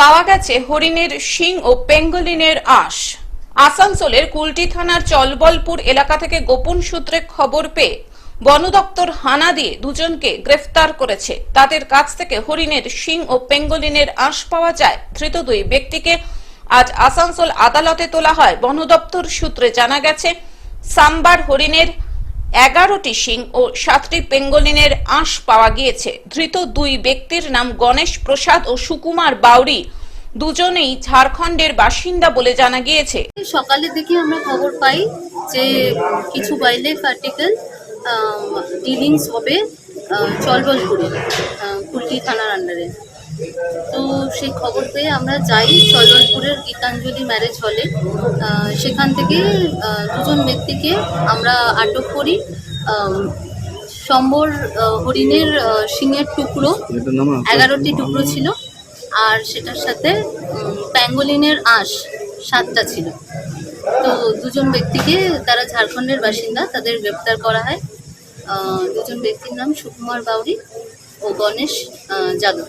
পাওয়া গেছে হরিণের শিং ও পেঙ্গলিনের আঁশ। আসানসোলের কুলটি থানার চলবলপুর এলাকা থেকে গোপন সূত্রে খবর পেয়ে বন দপ্তর হানা দিয়ে দুজনকে গ্রেফতার করেছে। তাদের কাছ থেকে হরিণের শিং ও পেঙ্গলিনের আঁশ পাওয়া যায়। ধৃত দুই ব্যক্তিকে আজ আসানসোল আদালতে তোলা হয়। বন দপ্তর সূত্রে জানা গেছে, সাম্বার হরিণের এগারোটি শিং ও সাতটি পেঙ্গলিনের আঁশ পাওয়া গিয়েছে। ধৃত দুই ব্যক্তির নাম গণেশ প্রসাদ ও সুকুমার বাউরি। দুজনেই ঝাড়খণ্ডের বাসিন্দা বলে জানা গিয়েছে। সকালের দিকে আমরা খবর পাই যে কিছু ওয়াইল্ড আর্টিকেল ডিলিংস হবে আহ, চলবলপুরে কুলটি থানার আন্ডারে তো সেই খবর পেয়ে আমরা যাই চলবলপুরের গীতাঞ্জলি ম্যারেজ হলে সেখান থেকে দুজন ব্যক্তিকে আমরা আটক করি। সম্বর হরিণের শিঙের টুকরো এগারোটি টুকরো ছিল। আর সেটার সাথে প্যাঙ্গোলিনের আঁশ সাতটা ছিল। তো দুজন ব্যক্তিকে তারা ঝাড়খণ্ডের বাসিন্দা তাদের গ্রেপ্তার করা হয়। দুজন ব্যক্তির নাম সুকুমার বাউরি ও গণেশ যাদব।